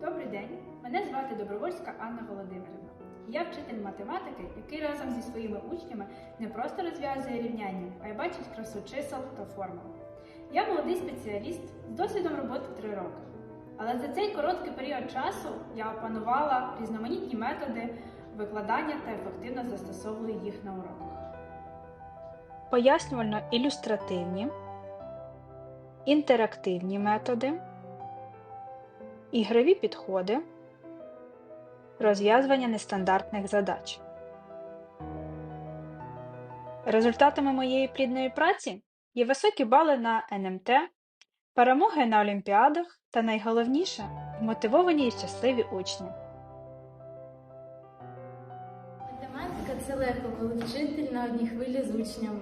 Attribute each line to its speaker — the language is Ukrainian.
Speaker 1: Добрий день, мене звати Добровольська Анна Володимирівна. Я вчитель математики, який разом зі своїми учнями не просто розв'язує рівняння, а й бачить красу чисел та формул. Я молодий спеціаліст з досвідом роботи 3 роки. Але за цей короткий період часу я опанувала різноманітні методи викладання та ефективно застосовую їх на уроках.
Speaker 2: пояснювально-ілюстративні, інтерактивні методи, ігрові підходи, розв'язування нестандартних задач. Результатами моєї плідної праці є високі бали на НМТ, перемоги на олімпіадах та найголовніше мотивовані і щасливі учні.
Speaker 3: Математика це легко, коли вчитель на одній хвилі з учнями.